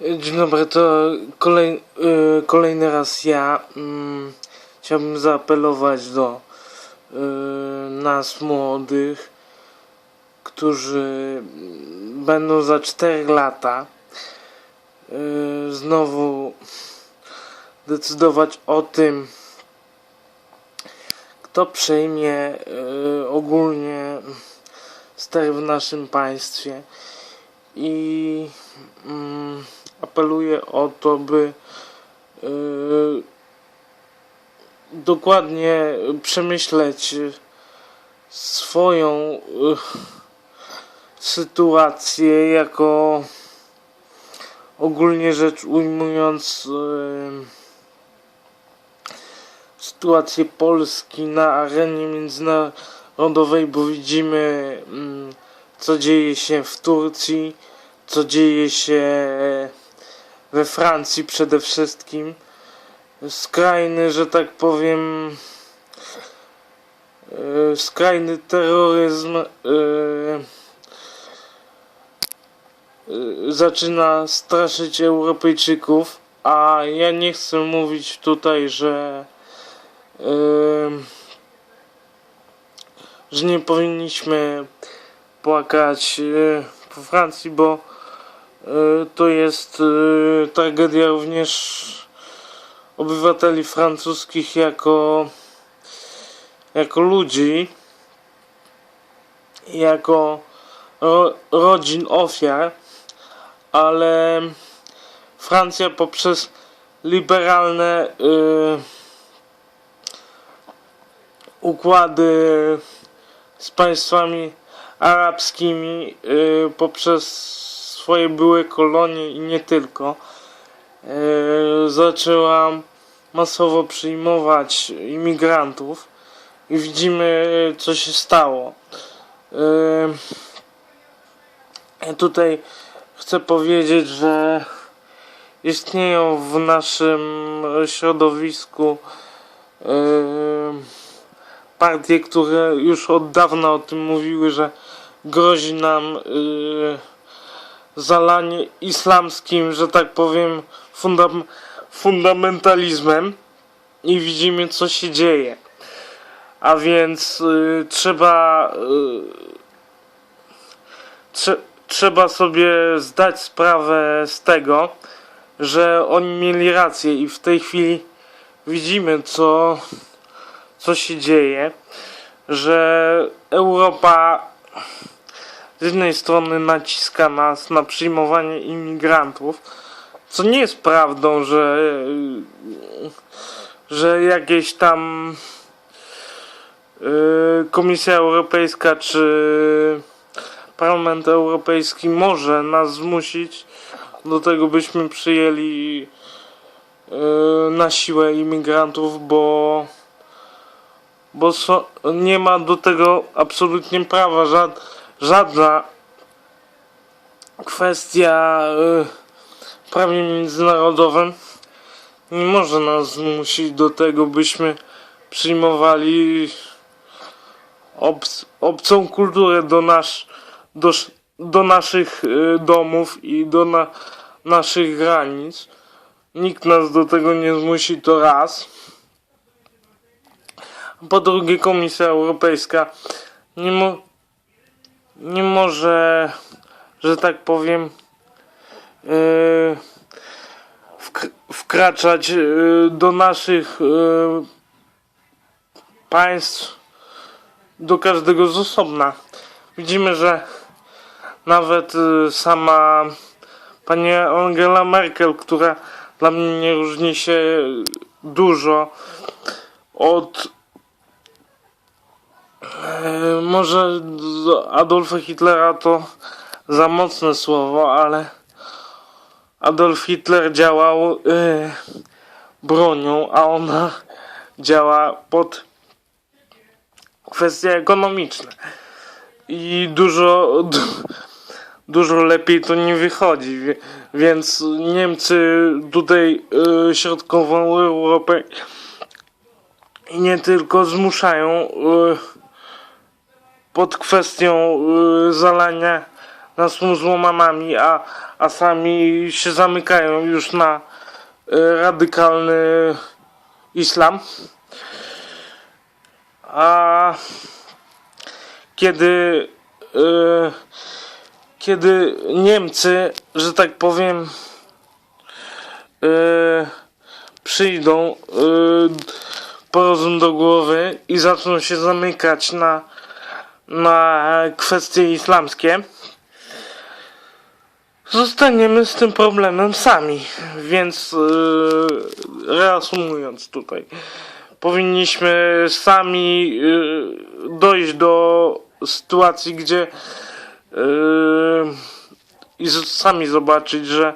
Dzień dobry, to kolej, y, kolejny raz ja. Mm, chciałbym zaapelować do y, nas młodych, którzy będą za 4 lata y, znowu decydować o tym, kto przejmie y, ogólnie ster w naszym państwie i mm, apeluję o to, by y, dokładnie przemyśleć swoją y, sytuację jako ogólnie rzecz ujmując y, sytuację Polski na arenie międzynarodowej, bo widzimy mm, co dzieje się w Turcji, co dzieje się we Francji przede wszystkim. Skrajny, że tak powiem, e, skrajny terroryzm e, e, zaczyna straszyć Europejczyków, a ja nie chcę mówić tutaj, że że nie powinniśmy płakać po Francji, bo to jest e, tragedia również obywateli francuskich jako jako ludzi jako ro, rodzin ofiar ale Francja poprzez liberalne e, układy z państwami arabskimi poprzez swoje były kolonie i nie tylko y, zaczęła masowo przyjmować imigrantów i widzimy co się stało. Ja tutaj chcę powiedzieć, że istnieją w naszym środowisku y, partie, które już od dawna o tym mówiły, że grozi nam zalanie islamskim, że tak powiem, fundam, fundamentalizmem i widzimy co się dzieje. A więc yy, trzeba trze, trzeba sobie zdać sprawę z tego, że oni mieli rację i w tej chwili widzimy co co się dzieje, że Europa z jednej strony naciska nas na przyjmowanie imigrantów, co nie jest prawdą, że, że jakieś tam yy, Komisja Europejska czy Parlament Europejski może nas zmusić do tego, byśmy przyjęli yy, na siłę imigrantów, bo bo so, nie ma do tego absolutnie prawa. Żad, żadna kwestia y, prawie międzynarodowym nie może nas zmusić do tego, byśmy przyjmowali obc, obcą kulturę do, nasz, do, do naszych y, domów i do na, naszych granic. Nikt nas do tego nie zmusi, to raz. Po drugie, Komisja Europejska nie, mo nie może, że tak powiem, yy, wk wkraczać yy, do naszych yy, państw, do każdego z osobna. Widzimy, że nawet yy, sama pani Angela Merkel, która dla mnie nie różni się dużo od E, może Adolfa Hitlera to za mocne słowo, ale Adolf Hitler działał e, bronią, a ona działa pod kwestie ekonomiczne. I dużo, du, dużo lepiej to nie wychodzi. Więc Niemcy tutaj e, środkową Europę nie tylko zmuszają pod kwestią y, zalania nas muzułmanami, a, a sami się zamykają już na e, radykalny islam. A kiedy e, kiedy Niemcy, że tak powiem, przyjdą e, po rozum do głowy i zaczną się zamykać na, na kwestie islamskie, zostaniemy z tym problemem sami. Więc e, reasumując tutaj, powinniśmy sami e, dojść do sytuacji, gdzie Yy, i sami zobaczyć, że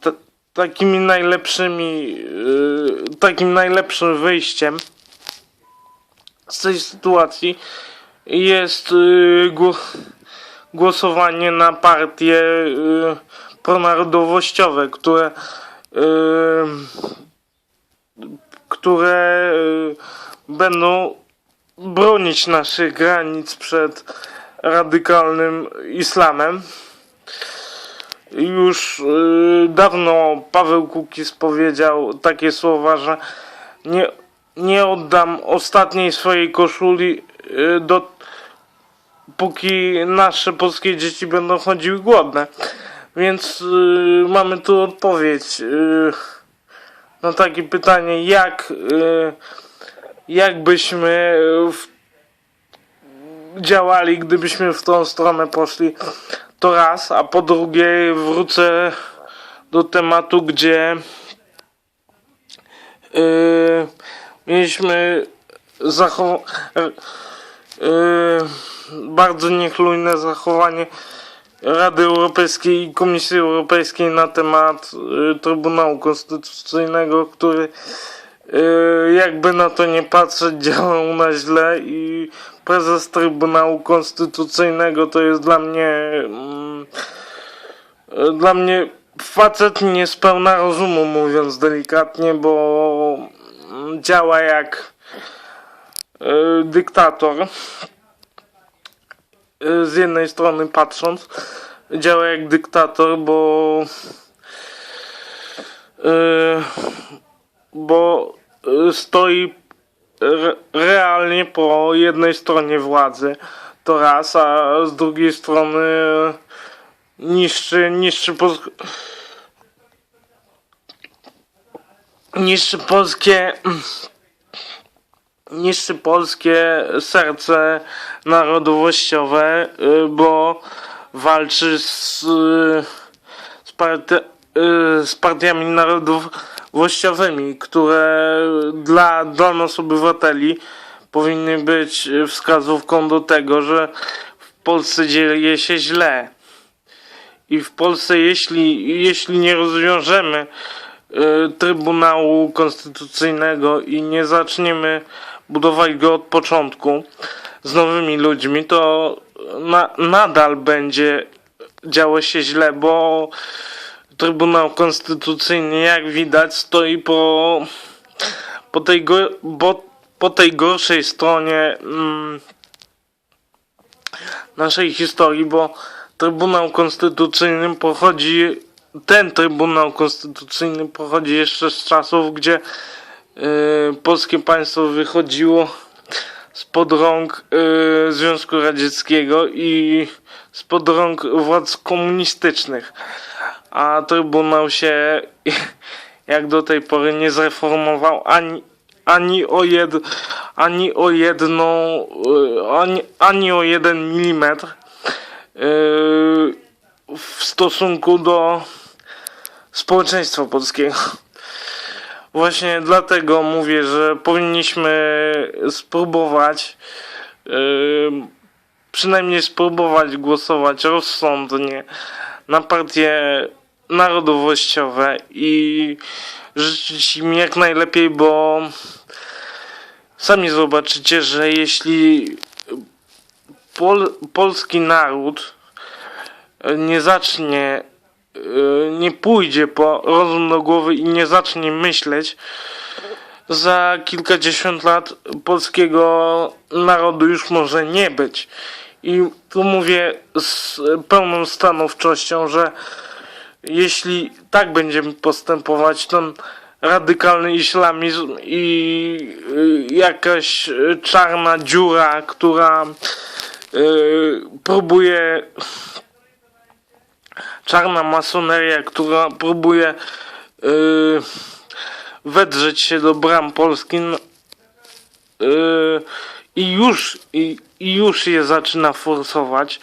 ta, takimi najlepszymi, yy, takim najlepszym wyjściem z tej sytuacji jest gło- głosowanie na partie yy, pronarodowościowe, które yy, które będą bronić naszych granic przed radykalnym islamem. Już dawno Paweł Kukiz powiedział takie słowa, że nie, nie oddam ostatniej swojej koszuli do póki nasze polskie dzieci będą chodziły głodne. Więc yy, mamy tu odpowiedź yy, na takie pytanie, jak, yy, jak byśmy w działali, gdybyśmy w tą stronę poszli. To raz, a po drugie wrócę do tematu, gdzie mieliśmy zachow- yy, bardzo niechlujne zachowanie Rady Europejskiej i Komisji Europejskiej na temat yy, Trybunału Konstytucyjnego, który yy, jakby na to nie patrzeć działał na źle i prezes Trybunału Konstytucyjnego to jest dla mnie mm, e, dla mnie facet niespełna rozumu mówiąc delikatnie, bo mm, działa jak dyktator z jednej strony patrząc działa jak dyktator, bo e, bo e, stoi re, realnie po jednej stronie władzy, to raz, a z drugiej strony niszczy, niszczy, pos, niszczy polskie niszczy polskie serce narodowościowe, y, bo walczy z, z, parti- y, z partiami narodowościowymi, które dla, dla nas obywateli powinny być wskazówką do tego, że w Polsce dzieje się źle. I w Polsce, jeśli, jeśli nie rozwiążemy y, Trybunału Konstytucyjnego i nie zaczniemy budować go od początku z nowymi ludźmi, to na, nadal będzie działo się źle, bo Trybunał Konstytucyjny, jak widać, stoi po, po, tej, go, bo, po tej gorszej stronie mm, naszej historii, bo Trybunał Konstytucyjny pochodzi, ten Trybunał Konstytucyjny pochodzi jeszcze z czasów, gdzie polskie państwo wychodziło spod rąk y, Związku Radzieckiego i spod rąk władz komunistycznych. A Trybunał się jak do tej pory nie zreformował ani, ani o jed, ani o jedną, y, ani, ani o jeden milimetr y, w stosunku do społeczeństwa polskiego. Właśnie dlatego mówię, że powinniśmy spróbować, przynajmniej spróbować głosować rozsądnie na partie narodowościowe i życzyć im jak najlepiej, bo sami zobaczycie, że jeśli pol, polski naród nie zacznie nie pójdzie po rozum do głowy i nie zacznie myśleć, za kilkadziesiąt lat polskiego narodu już może nie być. I tu mówię z pełną stanowczością, że jeśli tak będziemy postępować, ten radykalny islamizm i y, jakaś y, czarna dziura, która y, próbuje czarna masoneria, która próbuje y, wedrzeć się do bram Polski n- y, i już i, i już je zaczyna forsować,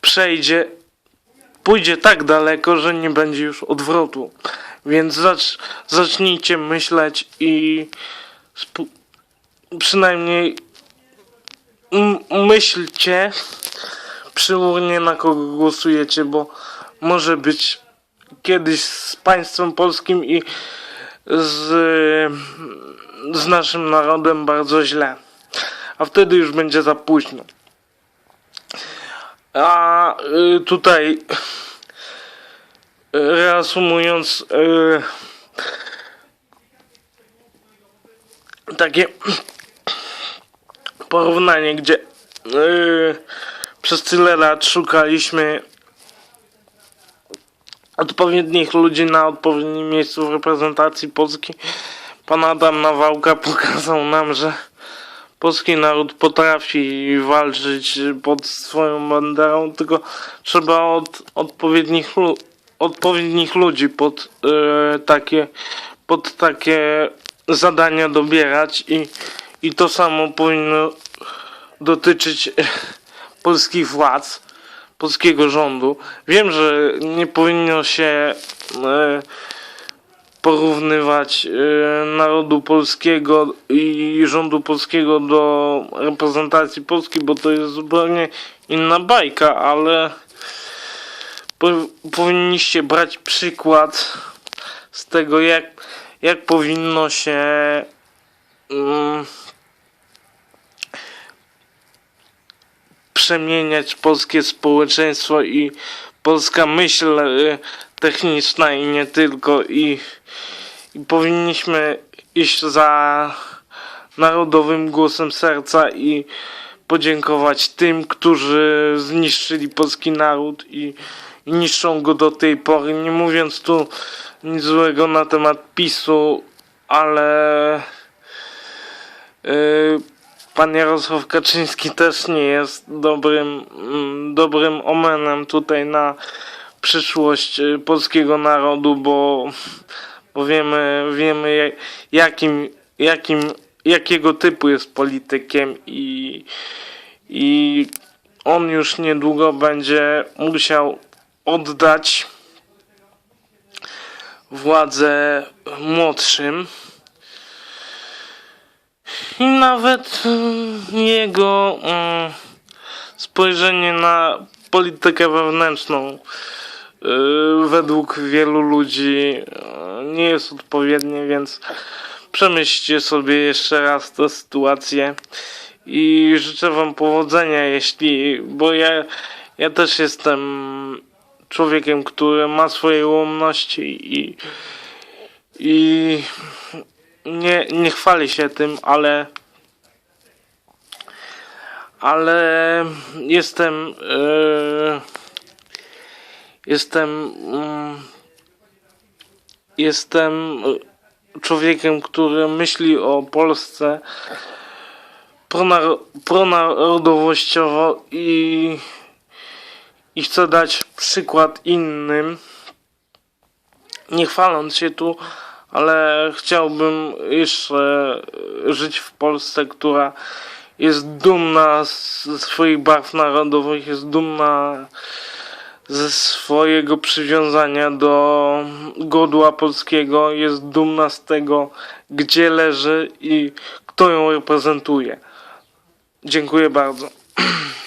przejdzie pójdzie tak daleko, że nie będzie już odwrotu. Więc zacz, zacznijcie myśleć i przynajmniej myślcie przy urnie na kogo głosujecie, bo może być kiedyś z państwem polskim i z, z naszym narodem bardzo źle. A wtedy już będzie za późno. A y, tutaj reasumując y, takie porównanie, gdzie y, przez tyle lat szukaliśmy odpowiednich ludzi na odpowiednim miejscu w reprezentacji Polski. Pan Adam Nawałka pokazał nam, że polski naród potrafi walczyć pod swoją banderą, tylko trzeba od odpowiednich, odpowiednich ludzi pod e, takie pod takie zadania dobierać i, i to samo powinno dotyczyć polskich władz, polskiego rządu. Wiem, że nie powinno się e, porównywać e, narodu polskiego i rządu polskiego do reprezentacji Polski, bo to jest zupełnie inna bajka, ale po, powinniście brać przykład z tego, jak, jak powinno się mm, przemieniać polskie społeczeństwo i polska myśl e, techniczna i nie tylko i, i powinniśmy iść za narodowym głosem serca i podziękować tym, którzy zniszczyli polski naród i, niszczą go do tej pory. Nie mówiąc tu nic złego na temat PiSu, ale yy, pan Jarosław Kaczyński też nie jest dobrym, mm, dobrym omenem tutaj na przyszłość y, polskiego narodu, bo, bo wiemy, wiemy ja- jakim, jakim, jakiego typu jest politykiem i, i on już niedługo będzie musiał oddać władzę młodszym. Nawet y, jego y, spojrzenie na politykę wewnętrzną y, według wielu ludzi y, nie jest odpowiednie, więc przemyślcie sobie jeszcze raz tę sytuację i życzę wam powodzenia, jeśli, bo ja, ja też jestem człowiekiem, który ma swoje ułomności i, i nie, nie chwali się tym, ale ale jestem e, jestem mm, jestem człowiekiem, który myśli o Polsce pronar- pronarodowościowo i i chcę dać przykład innym. Nie chwaląc się tu, ale chciałbym jeszcze żyć w Polsce, która jest dumna ze swoich barw narodowych, jest dumna ze swojego przywiązania do godła polskiego, jest dumna z tego, gdzie leży i kto ją reprezentuje. Dziękuję bardzo.